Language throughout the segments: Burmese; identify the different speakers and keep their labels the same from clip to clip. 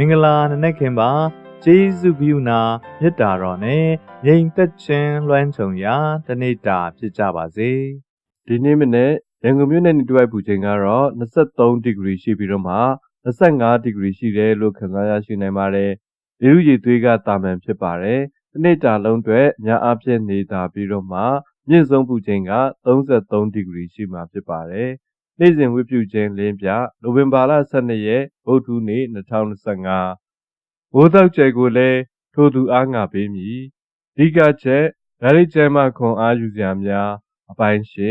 Speaker 1: မင်္ဂလာနံနက်ခင်ပါကျေးဇူးပြုနာမေတ္တာတော်နဲ့ငြိမ်သက်ခြင်းလွှမ်းခြုံရာတနေ့တာဖြစ်ကြပါစေ
Speaker 2: ဒီနေ့မနေ့ရန်ကုန်မြို့နယ်နေတဝိုက်ပူချိန်ကတော့23ဒီဂရီရှိပြီးတော့မှ25ဒီဂရီရှိတယ်လို့ခန့်မှန်းရရှိနိုင်ပါတယ်။လေဥရည်သွေးကတာမန်ဖြစ်ပါတယ်။ဒီနေ့တာလုံးအတွက်ညအပြည့်နေတာပြီးတော့မှမြင့်ဆုံးပူချိန်က33ဒီဂရီရှိမှဖြစ်ပါတယ်။ နေ့စဉ်ဝိပုချင်းလင်းပြနိုဝင်ဘာလ12ရက်ဗုဒ္ဓနေ့2025ဘိုးတောက်ကျဲကိုလည်းထိုသူအားငါပေးမည်။ဒီကချက်ဓာရိကျမ်းမှခွန်အားယူစရာများအပိုင်းရှိ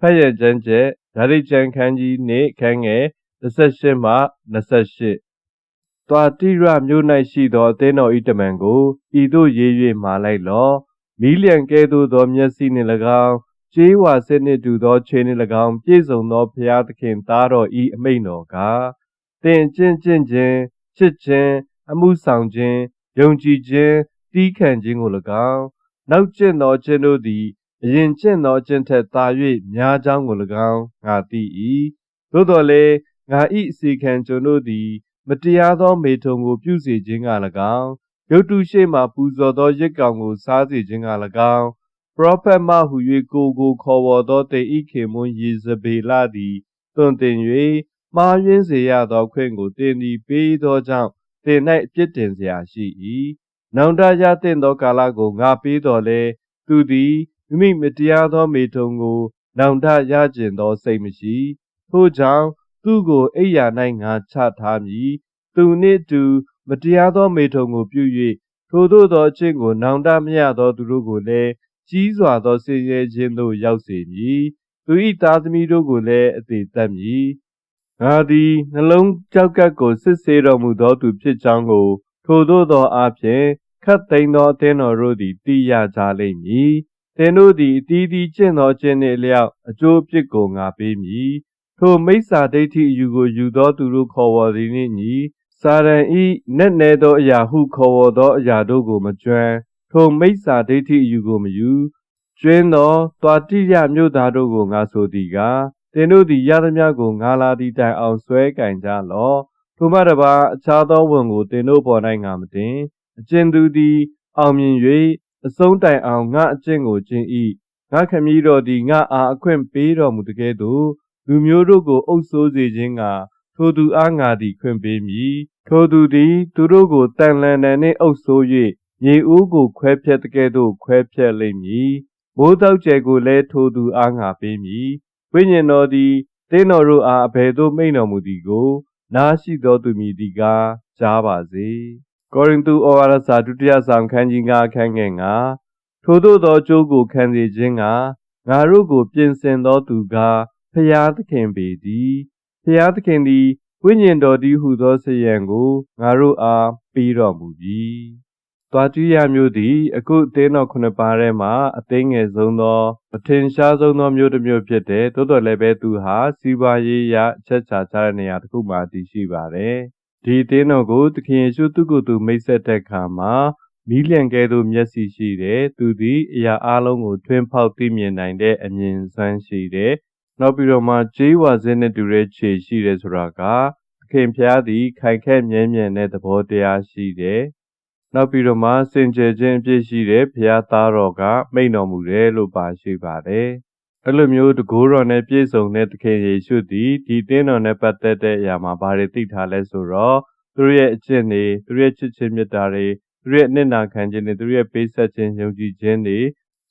Speaker 2: ဖက်ရကျမ်းချက်ဓာရိကျမ်းခန်းကြီးနေခန်းငယ်28မှ28သွာတိရမြို့၌ရှိသောအသင်းတော်ဤတမန်ကိုဤသို့ရေး၍မာလိုက်လော့မီးလျံကဲသို့သောမျက်စိနှင့်၎င်း ကျေးဝါစစ်နှင့်တူသောခြေနှင့်၎င်းပြည့်စုံသောဘုရားသခင်သားတော်ဤအမိန်တော်ကတင်ကျင့်ကျင့်ခြင်းချစ်ခြင်းအမှုဆောင်ခြင်းယုံကြည်ခြင်းတီးခံခြင်းကို၎င်းနောက်ကျင့်သောခြင်းတို့သည်အရင်ကျင့်သောကျင့်ထက်သာ၍များကြောင်းကို၎င်းငါသိ၏သို့တော်လည်းငါ၏အစီခံကျွန်တို့သည် မတရားသောမေထုံကိုပြုစေခြင်းက၎င်းရုတ်တုရှိမှပူဇော်သောရစ်ကောင်ကိုစားစေခြင်းက၎င်း ပရောဖက်မဟု၍ကိုကိုခေါ်ဝေါ်သောတေဤခေမွန်းယေဇဗေလသည်တွင်တင်၍မှားယွင်းစေရသောခွင့်ကိုတင်သည်ပေးသောကြောင့်တင်၌အပြစ်တင်စရာရှိ၏နောင်တရသင့်သောကာလကိုငါပေးတော်လဲသူသည်မိမိမတရားသောမိထုံကို နောင်တရကျင်သောစိတ်မရှိထို့ကြောင့်သူကိုအိယာ၌ငါချထားမည်သူနှင့်တူမတရားသောမိထုံကိုပြု၍ထိုသို့သောအချင်းကို နောင်တမရသောသူတို့ကိုလည်း ကြီးစွာသောဆင်းရဲခြင်းသို့ရောက်စေမည်သူ၏သားသမီးတို့ကိုလည်းအသေးသက်မည်ငါသည်နှလုံးကြောက်ကပ်ကိုစစ်ဆေးတော်မူသောသူဖြစ်ကြောင်းကို ထိုသို့သောအဖြစ်ခတ်သိမ်းသောအသင်းတော်တို့သည်သိရကြလိမ့်မည်သင်တို့သည်အတီးတီးကျင့်သောခြင်းနှင့်အလျောက်အကျိုးအပြစ်ကိုငါပေးမည်ထိုမိစ္ဆာဒိဋ္ဌိအယူကိုယူသောသူတို့ခေါ်ဝေါ်သည်နှင့်ညီစာရန်ဤနက်နဲသောအရာဟုခေါ်ဝေါ်သောအရာတို့ကိုမကျွမ်း ထိုမိစ္ဆာဒိဋ္ဌိအယူကိုမယူကျွင်းသောသွာတိရမြို့သားတို့ကိုငါဆိုသည်ကားသင်တို့သည်ရသမျှကိုငါလာသည့်တိုင်အောင်ဆွဲကင်ကြလော့ထိုမှတပါအခြားသောဝန်ကိုသင်တို့ပေါ်၌ငါမတင်အကျဉ်သူသည် အောင်မြင်၍အဆုံးတိုင်အောင်ငါအကျင့်ကိုကျင့်၏ငါခမည်းတော်သည်ငါအားအခွင့်ပေးတော်မူတကဲ့သို့လူမျိုးတို့ကိုအုပ်ဆိုးစေခြင်းကထိုသူအားငါသည်ခွင့်ပေးမည်ထိုသူသည် သူတို့ကိုတန်လန်တန်နှင့်အုပ်ဆိုး၍ မြေဦးကိုခွဲဖြက်တကဲ့သို့ခွဲဖြက်လိမ့်မည်မိုးတောက်ကျဲကိုလည်းထိုသူအားငါပေးမည်ဝိညာဉ်တော်သည်တင်းတော်တို့အားအဘယ်သို့မိန်တော်မူသည်ကို နားရှိသောသူမည်သည်ကားကြားပါစေကောရိန္သုဩဝါဒစာဒုတိယဆောင်ခန်းကြီး9ခန်းငယ်9ထို့သောသောကျိုးကိုခံစေခြင်းကငါတို့ကို ပြင်ဆင်သောသူကားဖျားသခင်ပေသည်ဖျားသခင်သည်ဝိညာဉ်တော်သည်ဟုသောဆယံကိုငါတို့အားပေးတော်မူပြီ။ သွားတူရမျိုးသည်အခုအသင်းတော်ခုနှစ်ပါးထဲမှာအသိငယ်ဆုံးသောအထင်ရှားဆုံးသောမျိုးတစ်မျိုးဖြစ်တဲ့တိုးတော်လည်းပဲသူဟာစီးပွားရေးရအချက်ချာချတဲ့နေရာတစ်ခုမှာတည်ရှိပါတယ်။ဒီအသင်းတော်ကိုသခင်ယေရှုသူ့ကိုယ်သူမိတ်ဆက်တဲ့အခါမှာမီးလျံကဲသို့မျက်စိရှိတယ်သူသည်အရာအလုံးကိုထွင်းဖောက်သိမြင်နိုင်တဲ့အမြင်စွမ်းရှိတယ်နောက်ပြီးတော့မှကြေးဝါစင်းနဲ့တူတဲ့ခြေရှိတယ်ဆိုတာကသခင်ဖျားသည်ခိုင်ခက်မြဲမြံတဲ့သဘောတရားရှိတယ် နောက်ပြီးတော့မှစင်ကြယ်ခြင်းအပြည့်ရှိတဲ့ဘုရားသားတော်ကမိန့်တော်မူတယ်လို့ပါရှိပါတယ်အဲ့လိုမျိုးတကိုးတော်နဲ့ပြည့်စုံတဲ့သခင်ယေရှုသည်ဒီတင်းတော်နဲ့ပတ်သက်တဲ့အရာမှာဘာတွေသိထားလဲဆိုတော့သူရဲ့အကျင့်တွေသူရဲ့ချစ်ချင်းမေတ္တာတွေသူရဲ့အနစ်နာခံခြင်းတွေသူရဲ့ပေးဆက်ခြင်းယုံကြည်ခြင်းတွေ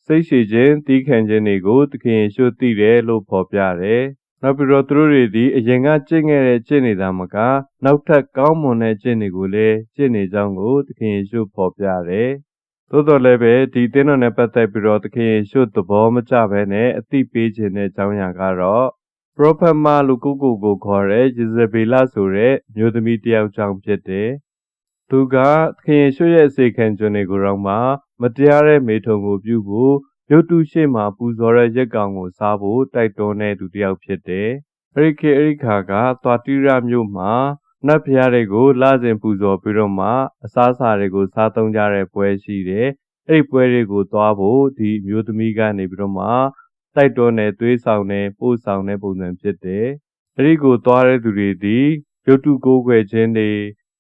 Speaker 2: စိတ်ရှိခြင်းတီးခံခြင်းတွေကိုသခင်ယေရှုသိတယ်လို့ဖော်ပြတယ်။ နောက်ပြီးတော့သူတို့တွေဒီအရင်ကကျင့်ခဲ့တဲ့ကျင့်နေတာမက နောက်ထပ်ကောင်းမွန်တဲ့ကျင့်တွေကိုလည်းကျင့်နေကြောင်းကိုသခင်ယေရှုဖော်ပြတယ်။သို့တော်လည်းပဲဒီသင်းတော်နဲ့ပတ်သက်ပြီးတော့သခင်ယေရှုသဘောမကျဘဲနဲ့အသိပေးခြင်းတဲ့အကြောင်းအရာကတော့ပရောဖက်မလူကိုကိုကိုခေါ်တဲ့ယေဇဗေလဆိုတဲ့မျိုးသမီးတယောက်ကြောင့်ဖြစ်တယ်။သူကသခင်ယေရှုရဲ့အစေခံခြင်းတွေကိုတော့မှမတရားတဲ့မေထုံကိုပြုဖို့ ရုတ်တုရှိမှပူဇော်တဲ့ရက်ကောင်ကိုစားဖို့တိုက်တွန်းတဲ့သူတစ်ယောက်ဖြစ်တယ်။အဲ့ဒီခေအဲ့ဒီခါကသွားတိရမြို့မှာနတ်ဖျားတွေကိုလာစဉ်ပူဇော်ပြီးတော့မှအစားအစာတွေကိုစားသုံးကြတဲ့ပွဲရှိတယ်။အဲ့ဒီပွဲတွေကိုသွားဖို့ဒီမျိုးသမီးကနေပြီးတော့မှတိုက်တွန်းတဲ့သွေးဆောင်တဲ့ပို့ဆောင်တဲ့ပုံစံဖြစ်တယ်။အဲ့ဒီကိုသွားတဲ့သူတွေဒီရုတ်တုကိုးကွယ်ခြင်းတွေ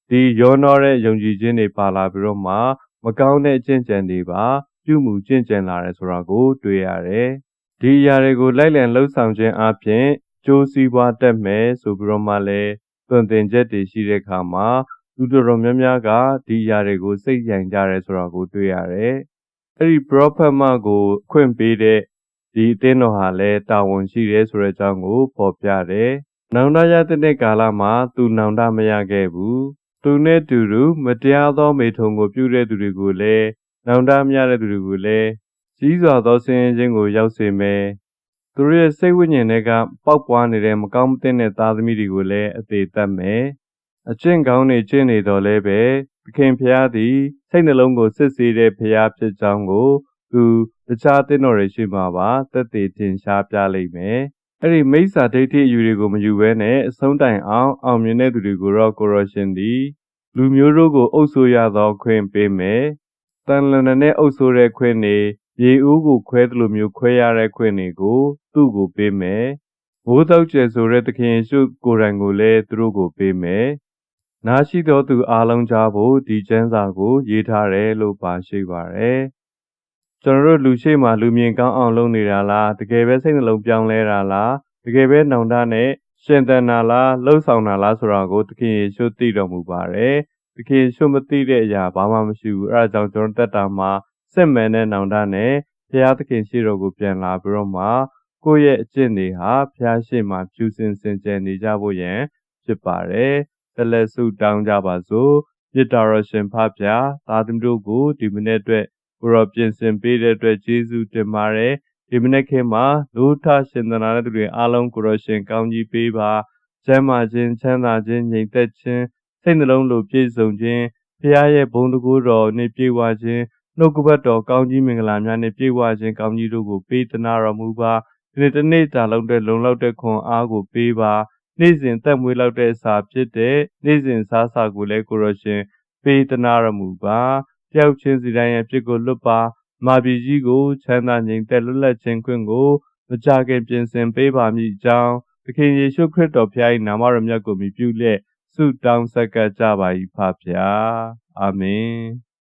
Speaker 2: တဒီရောနှောတဲ့ယုံကြည်ခြင်းတွေပါလာပြီးတော့မှမကောင်းတဲ့အကျင့်ကြံတွေပါ ပြုမှုကျင့်ကြံလာတယ်ဆိုတာကိုတွေ့ရတယ်။ဒီအရာတွေကိုလိုက်လံလှုပ်ဆောင်ခြင်းအပြင်ကြိုးစည်းပွားတတ်မယ်ဆိုပြီးတော့မှလည်းသွန်သင်ချက်တွေရှိတဲ့အခါမှာလူတော်တော်များများကဒီအရာတွေကိုစိတ်ဆိုင်ကြတယ်ဆိုတာကိုတွေ့ရတယ်။အဲ့ဒီ prophet မကိုအခွင့်ပေးတဲ့ဒီအသင်းတော်ဟာလည်းတာဝန်ရှိတယ်ဆိုတဲ့အကြောင်းကိုဖော်ပြတယ်။နောင်တရတဲ့ကာလမှာသူနောင်တမရခဲ့ဘူး။သူနဲ့တူတူမတရားသောမေထုံကိုပြုတဲ့သူတွေကိုလည်း နောင်တမရတဲ့သူတွေကိုလည်းကြီးစွာသောဆင်းရဲခြင်းကိုရောက်စေမယ်။သူတို့ရဲ့စိတ်ဝိညာဉ်တွေကပေါက်ပွားနေတဲ့မကောင်းမသင့်တဲ့သားသမီးတွေကိုလည်းအသေးသက်မယ်။အကျင့်ကောင်းတွေကျင့်နေတော်လဲပဲသခင်ဖျားသည်စိတ်နှလုံးကိုစစ်ဆေးတဲ့ဖျားဖြစ်ကြောင်းကိုသူတခြားသင်းတော်တွေရှိမှပါသက်သေထင်ရှားပြလိမ့်မယ်။အဲ့ဒီမိစ္ဆာဒိဋ္ဌိအယူတွေကိုမယူဘဲနဲ့အဆုံးတိုင်အောင်အောင်မြင်တဲ့သူတွေကိုတော့ကိုရောရှင်သည်လူမျိုးတို့ကိုအုပ်ဆိုးရသောခွင့်ပေးမယ်။ တန်လန်နဲ့အုပ်ဆိုးတဲ့ခွင့်တွေရေဦးကိုခွဲသလိုမျိုးခွဲရတဲ့ခွင့်တွေကို သူ့ကိုပေးမယ်။ဘိုးတောက်ကျယ်ဆိုတဲ့သခင်ယေရှုကိုယ်တိုင်ကိုလည်းသူတို့ကိုပေးမယ်။နာရှိသောသူအားလုံးကြားဖို့ဒီကျမ်းစာကို ရေးထားတယ်လို့ပါရှိပါတယ်။ကျွန်တော်တို့လူရှိမှလူမြင်ကောင်းအောင်လုပ်နေတာလားတကယ်ပဲစိတ်နှလုံးပြောင်းလဲတာလားတကယ်ပဲနောင်တနဲ့ရှင်သန်တာလားလှုပ်ဆောင်တာလားဆိုတာကိုသခင်ယေရှုသိတော်မူပါတယ်။ သခင်ယေရှုမသိတဲ့အရာဘာမှမရှိဘူး။အဲဒါကြောင့်ကျွန်တော်တက်တာမှာစစ်မှန်တဲ့နောင်တနဲ့ဘုရားသခင်ရှိတော်ကိုပြန်လာပြီးတော့မှကိုယ့်ရဲ့အကျင့်တွေဟာဘုရားရှိမှဖြူစင်စင်ကြယ်နေကြဖို့ရန်ဖြစ်ပါတယ်။ဆက်လက်ဆုတောင်းကြပါစို့။မြစ်တော်ရရှင်ဖဖျားသာသမီတို့ကိုဒီမနေ့အတွက်ကိုရောပြင်ဆင်ပေးတဲ့အတွက်ကျေးဇူးတင်ပါတယ်။ဒီမနေ့ခေတ်မှာလူထရှင်သနာတဲ့သူတွေအားလုံးကိုရောရှင်ကောင်းကြီးပေးပါ။ကျမ်းမာခြင်းချမ်းသာခြင်းညီသက်ခြင်း စိတ်နှလုံးလိုပြည့်စုံခြင်းဖခင်ရဲ့ဘုံတကူတော်နှင့်ပြည့်ဝခြင်းနှုတ်ကပတ်တော်ကောင်းကြီးမင်္ဂလာများနှင့်ပြည့်ဝခြင်းကောင်းကြီးတို့ကိုပေးသနာတော်မူပါဒီနေ့တစ်နေ့တာလုံးတဲ့လုံလောက်တဲ့ခွန်အားကိုပေးပါနေ့စဉ်သက်မွေးလောက်တဲ့စာဖြစ်တဲ့နေ့စဉ်စားစာကိုလည်းကိုရရှင်ပေးသနာတော်မူပါတယောက်ချင်းစီတိုင်းရဲ့ဖြစ်ကိုလွတ်ပါမာပြည်ကြီးကိုချမ်းသာငြိမ်သက်လွတ်လပ်ခြင်းခွင့်ကိုမကြခင်ပြင်ဆင်ပေးပါမည်အကြောင်းသခင်ယေရှုခရစ်တော်ဖျား၏နာမတော်မြတ်ကိုမြည်ပြုလျက် ဆုတောင်းဆက်ကပ်ကြပါ၏ဖဖျားအာမင်